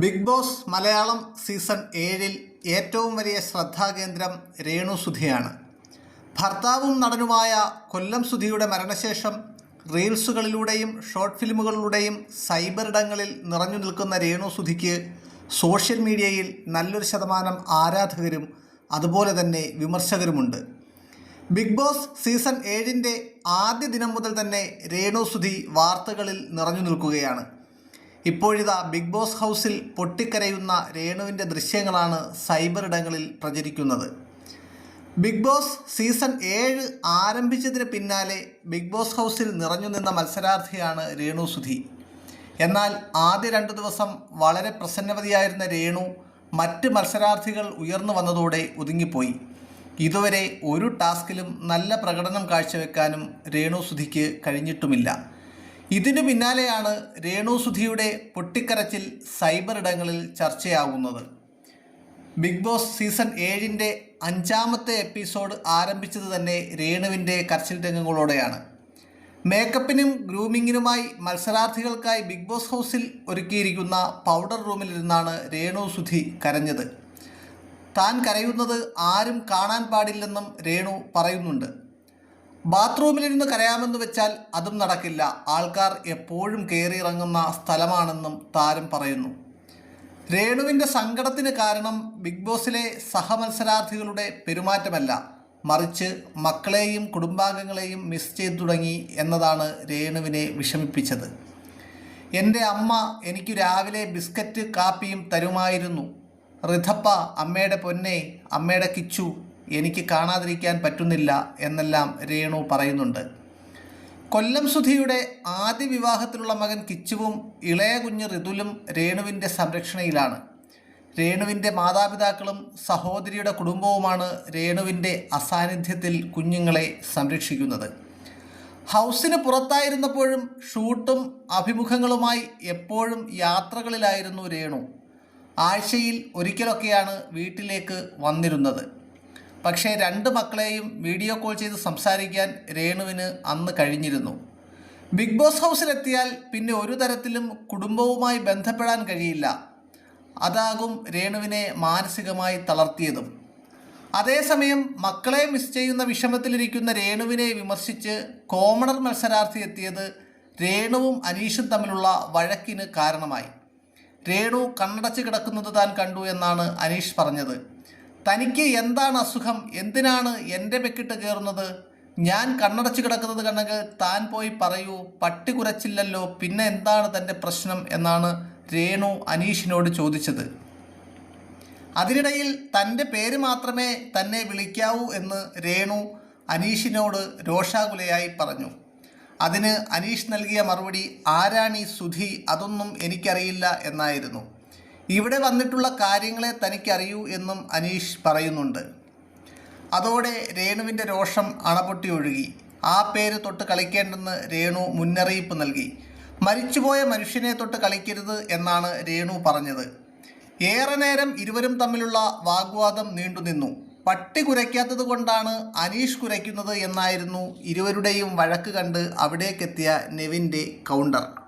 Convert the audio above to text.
Big boss Malayalam season ഏഴിൽ ഏറ്റവും വലിയ ശ്രദ്ധാകേന്ദ്രം രേണു സുധിയാണ്. ഭർത്താവും നടനുമായ കൊല്ലം സുധിയുടെ മരണശേഷം റീൽസുകളിലൂടെയും ഷോർട്ട് ഫിലിമുകളിലൂടെയും സൈബർ ഇടങ്ങളിൽ നിറഞ്ഞു നിൽക്കുന്ന രേണു സുധിക്ക് സോഷ്യൽ മീഡിയയിൽ നല്ലൊരു ശതമാനം ആരാധകരും അതുപോലെ തന്നെ വിമർശകരുമുണ്ട്. ബിഗ് ബോസ് സീസൺ ഏഴിന്റെ ആദ്യ ദിനം മുതൽ തന്നെ രേണു സുധി വാർത്തകളിൽ നിറഞ്ഞു നിൽക്കുകയാണ്. ഇപ്പോഴിതാ ബിഗ് ബോസ് ഹൗസിൽ പൊട്ടിക്കരയുന്ന രേണുവിന്റെ ദൃശ്യങ്ങളാണ് സൈബർ ഇടങ്ങളിൽ പ്രചരിക്കുന്നത്. ബിഗ് ബോസ് സീസൺ ഏഴ് ആരംഭിച്ചതിന് പിന്നാലെ ബിഗ് ബോസ് ഹൗസിൽ നിറഞ്ഞു നിന്ന മത്സരാർത്ഥിയാണ് രേണു സുധി. എന്നാൽ ആദ്യ രണ്ട് ദിവസം വളരെ പ്രസന്നവതിയായിരുന്ന രേണു മറ്റ് മത്സരാർത്ഥികൾ ഉയർന്നു വന്നതോടെ ഒതുങ്ങിപ്പോയി. ഇതുവരെ ഒരു ടാസ്കിലും നല്ല പ്രകടനം കാഴ്ചവെക്കാനും രേണു സുധിക്ക് കഴിഞ്ഞിട്ടുമില്ല. ഇതിനു പിന്നാലെയാണ് രേണു സുധിയുടെ പൊട്ടിക്കരച്ചിൽ സൈബർ ഇടങ്ങളിൽ ചർച്ചയാകുന്നത് ബിഗ് ബോസ് സീസൺ ഏഴിന്റെ അഞ്ചാമത്തെ എപ്പിസോഡ് ആരംഭിച്ചത് തന്നെ രേണുവിന്റെ കരച്ചിൽ രംഗങ്ങളോടെയാണ്. മേക്കപ്പിനും ഗ്രൂമിങ്ങിനുമായി മത്സരാർത്ഥികൾക്കായി ബിഗ് ബോസ് ഹൗസിൽ ഒരുക്കിയിരിക്കുന്ന പൗഡർ റൂമിലിരുന്നാണ് രേണു സുധി കരഞ്ഞത്. താൻ കരയുന്നത് ആരും കാണാൻ പാടില്ലെന്നും രേണു പറയുന്നുണ്ട്. ബാത്റൂമിലിരുന്ന് കരയാമെന്ന് വെച്ചാൽ അതും നടക്കില്ല. ആൾക്കാർ എപ്പോഴും കയറിയിറങ്ങുന്ന സ്ഥലമാണെന്നും താരം പറയുന്നു. രേണുവിന്റെ സങ്കടത്തിന് കാരണം ബിഗ് ബോസിലെ സഹമത്സരാർത്ഥികളുടെ പെരുമാറ്റമല്ല. മറിച്ച് മക്കളെയും കുടുംബാംഗങ്ങളെയും മിസ് ചെയ്തു തുടങ്ങി എന്നതാണ് രേണുവിനെ വിഷമിപ്പിച്ചത്. എന്റെ അമ്മ എനിക്ക് രാവിലെ ബിസ്ക്കറ്റ് കാപ്പിയും തരുമായിരുന്നു. റിഥപ്പ അമ്മയുടെ പൊന്നെ അമ്മയുടെ കിച്ചു എനിക്ക് കാണാതിരിക്കാൻ പറ്റുന്നില്ല എന്നെല്ലാം രേണു പറയുന്നുണ്ട്. കൊല്ലം സുധിയുടെ ആദ്യ വിവാഹത്തിലുള്ള മകൻ കിച്ചുവും ഇളയ കുഞ്ഞ് ഋതുലും രേണുവിന്റെ സംരക്ഷണയിലാണ്. രേണുവിന്റെ മാതാപിതാക്കളും സഹോദരിയുടെ കുടുംബവുമാണ് രേണുവിന്റെ അസാന്നിധ്യത്തിൽ കുഞ്ഞുങ്ങളെ സംരക്ഷിക്കുന്നത്. ഹൗസിന് പുറത്തായിരുന്നപ്പോഴും ഷൂട്ടും അഭിമുഖങ്ങളുമായി എപ്പോഴും യാത്രകളിലായിരുന്നു രേണു. ആഴ്ചയിൽ ഒരിക്കലൊക്കെയാണ് വീട്ടിലേക്ക് വന്നിരുന്നത്. പക്ഷേ രണ്ട് മക്കളെയും വീഡിയോ കോൾ ചെയ്ത് സംസാരിക്കാൻ രേണുവിന് അന്ന് കഴിഞ്ഞിരുന്നു. ബിഗ് ബോസ് ഹൗസിലെത്തിയാൽ പിന്നെ ഒരു തരത്തിലും കുടുംബവുമായി ബന്ധപ്പെടാൻ കഴിയില്ല. അതാകും രേണുവിനെ മാനസികമായി തളർത്തിയതും. അതേസമയം മക്കളെ മിസ് ചെയ്യുന്ന വിഷമത്തിലിരിക്കുന്ന രേണുവിനെ വിമർശിച്ച് കോമണർ മത്സരാർത്ഥി എത്തിയത് രേണുവും അനീഷും തമ്മിലുള്ള വഴക്കിന് കാരണമായി. രേണു കണ്ണടച്ച് കിടക്കുന്നത് താൻ കണ്ടു എന്നാണ് അനീഷ് പറഞ്ഞത്. തനിക്ക് എന്താണ് അസുഖം? എന്തിനാണ് എന്റെ പെക്കിട്ട് കയറുന്നത്? ഞാൻ കണ്ണടച്ച് കിടക്കുന്നത് കണ്ടെങ്കിൽ താൻ പോയി പറയൂ പട്ടി കുരച്ചില്ലല്ലോ പിന്നെ എന്താണ് തന്റെ പ്രശ്നം എന്നാണ് രേണു അനീഷിനോട് ചോദിച്ചത്. അതിനിടയിൽ തന്റെ പേര് മാത്രമേ തന്നെ വിളിക്കാവൂ എന്ന് രേണു അനീഷിനോട് രോഷാകുലയായി പറഞ്ഞു. അതിന് അനീഷ് നൽകിയ മറുപടി ആരാണി സുധി? അതൊന്നും എനിക്കറിയില്ല എന്നായിരുന്നു. ഇവിടെ വന്നിട്ടുള്ള കാര്യങ്ങളെ തനിക്കറിയൂ എന്നും അനീഷ് പറയുന്നുണ്ട്. അതോടെ രേണുവിന്റെ രോഷം അണപൊട്ടി ഒഴുകി. ആ പേര് തൊട്ട് കളിക്കേണ്ടെന്ന് രേണു മുന്നറിയിപ്പ് നൽകി. മരിച്ചുപോയ മനുഷ്യനെ തൊട്ട് കളിക്കരുത് എന്നാണ് രേണു പറഞ്ഞത്. ഏറെ നേരം ഇരുവരും തമ്മിലുള്ള വാഗ്വാദം നീണ്ടുനിന്നു പട്ടി കുരയ്ക്കാത്തത് കൊണ്ടാണ് അനീഷ് കുരയ്ക്കുന്നത് എന്നായിരുന്നു ഇരുവരുടെയും വഴക്ക് കണ്ട് അവിടേക്കെത്തിയ നെവിന്റെ കൗണ്ടർ.